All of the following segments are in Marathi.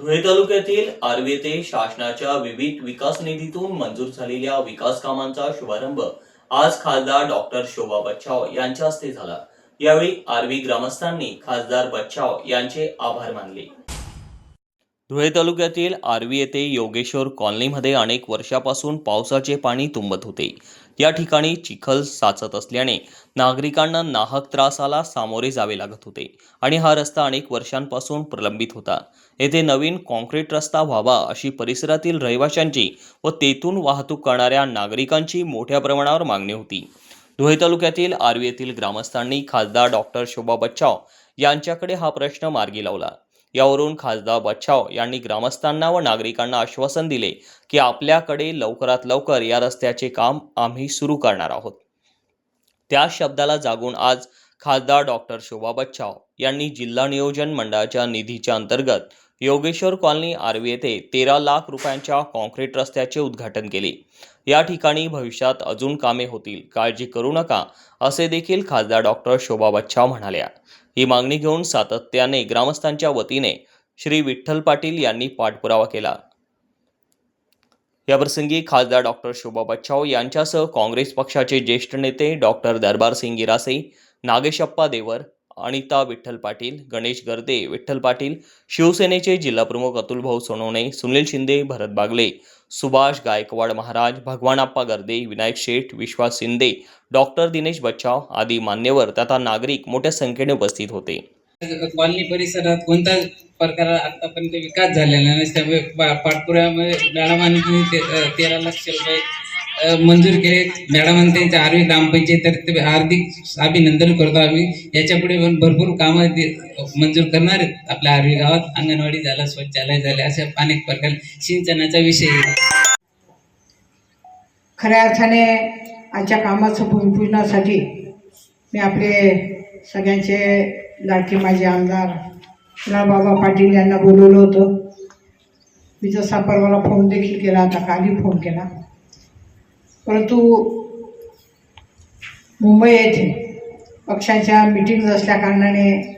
धुळे तालुक्यातील आर्वी येथे शासनाच्या विविध विकास निधीतून मंजूर झालेल्या विकास कामांचा शुभारंभ आज खासदार डॉक्टर शोभा बच्चाव यांच्या हस्ते झाला. यावेळी आर्वी ग्रामस्थांनी खासदार बच्चाव यांचे आभार मानले. धुळे तालुक्यातील आर्वी येथे योगेश्वर कॉलनीमध्ये अनेक वर्षापासून पावसाचे पाणी तुंबत होते. या ठिकाणी चिखल साचत असल्याने नागरिकांना नाहक त्रासाला सामोरे जावे लागत होते आणि हा रस्ता अनेक वर्षांपासून प्रलंबित होता. येथे नवीन कॉन्क्रीट रस्ता व्हावा अशी परिसरातील रहिवाशांची व तेथून वाहतूक करणाऱ्या नागरिकांची मोठ्या प्रमाणावर मागणी होती. धुळे तालुक्यातील आर्वी येथील ग्रामस्थांनी खासदार डॉक्टर शोभा बच्चाव यांच्याकडे हा प्रश्न मार्गी लावला. यावरून खासदार बच्छाव यांनी ग्रामस्थांना व नागरिकांना आश्वासन दिले की आपल्याकडे लवकरात लवकर या रस्त्याचे काम आम्ही सुरू करणार आहोत. त्या शब्दाला जागून आज खासदार डॉक्टर शोभा बच्छाव यांनी जिल्हा नियोजन मंडळाच्या निधीच्या अंतर्गत योगेश्वर कॉलनी आर्वी येथे तेरा लाख रुपयांच्या कॉन्क्रीट रस्त्याचे उद्घाटन केले. या ठिकाणी भविष्यात अजून कामे होतील काळजी करू नका असे देखील खासदार डॉक्टर शोभा बच्छाव म्हणाल्या. ही मागणी घेऊन सातत्याने ग्रामस्थांच्या वतीने श्री विठ्ठल पाटील यांनी पाठपुरावा केला. याप्रसंगी खासदार डॉक्टर शोभा बच्छाव यांच्यासह काँग्रेस पक्षाचे ज्येष्ठ नेते डॉक्टर दरबार सिंग गिरासे नागेशप्पा देवर अनिता विठ्ठल पाटील गणेश गर्दे विठ्ठल पाटील शिवसेनेचे जिल्हाप्रमुख अतुलभाऊ सोनवणे सुनील शिंदे भरत बागले सुभाष गायकवाड महाराज भगवानाप्पा गर्दे विनायक शेठ विश्वास शिंदे डॉक्टर दिनेश बच्चाव आदी मान्यवर तथा नागरिक मोठ्या संख्येने उपस्थित होते. कॉलनी परिसरात कोणताच प्रकार आतापर्यंत विकास झालेला नाही त्यामुळे पा- मॅडमांनी तेरा लक्ष रुपये मंजूर केले. मॅडमांनी त्यांच्या आर्वी ग्रामपंचायत हार्दिक अभिनंदन करतो आम्ही. याच्यापुढे पण भरपूर कामं मंजूर करणार आहेत आपल्या आर्वी गावात. अंगणवाडी झाला शौचालय झाले अशा अनेक प्रकार सिंचनाचा विषय खऱ्या अर्थाने आजच्या कामाचं भूमिपूजनासाठी मी आपले सगळ्यांचे लाडके माझे आमदार बाबा पाटील यांना बोलवलं होतं. मी जसा परवाला फोन देखील केला आता कालही फोन केला. परंतु मुंबई येथे पक्षांच्या मिटिंग्ज असल्या कारणाने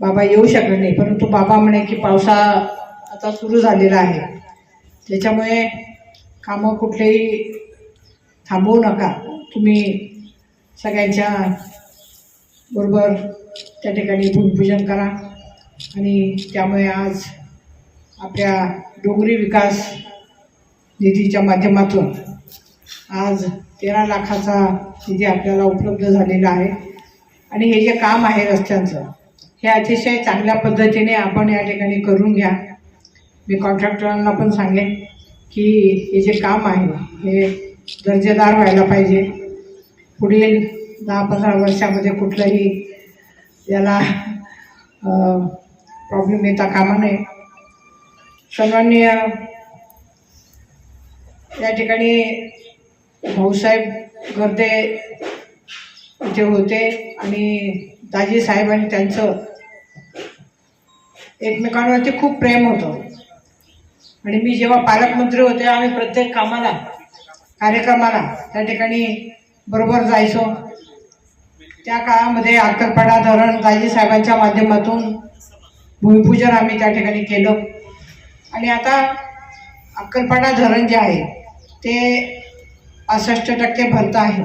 बाबा येऊ शकले नाही. परंतु बाबा म्हणे की पावसा आता सुरू झालेला आहे. त्याच्यामुळे कामं कुठलेही थांबवू नका. तुम्ही सगळ्यांच्या बरोबर त्या ठिकाणी भूमिपूजन करा. आणि त्यामुळे आज आपल्या डोंगरी विकास निधीच्या माध्यमातून आज तेरा लाखाचा निधी आपल्याला उपलब्ध झालेला आहे. आणि हे जे काम आहे रस्त्यांचं हे अतिशय चांगल्या पद्धतीने आपण या ठिकाणी करून घ्या. मी कॉन्ट्रॅक्टरांना पण सांगेन की हे जे काम आहे हे दर्जेदार व्हायला पाहिजे. पुढील दहा पंधरा वर्षामध्ये कुठलंही याला प्रॉब्लेम येता कामा नये. सर्वांनी या ठिकाणी भाऊसाहेब गर्दे इथे होते आणि दाजी साहेब आणि त्यांचं एकमेकांवरती खूप प्रेम होतं. आणि मी जेव्हा पालकमंत्री होते आम्ही प्रत्येक कामाला कार्यक्रमाला त्या ठिकाणी बरोबर जायचो. त्या काळामध्ये आकरपाडा धरण दाजी साहेबांच्या माध्यमातून भूमिपूजन आम्ही त्या ठिकाणी केलं. आणि आता अक्कलपाडा धरण जे आहे ते पासष्ट टक्के भरतं आहे.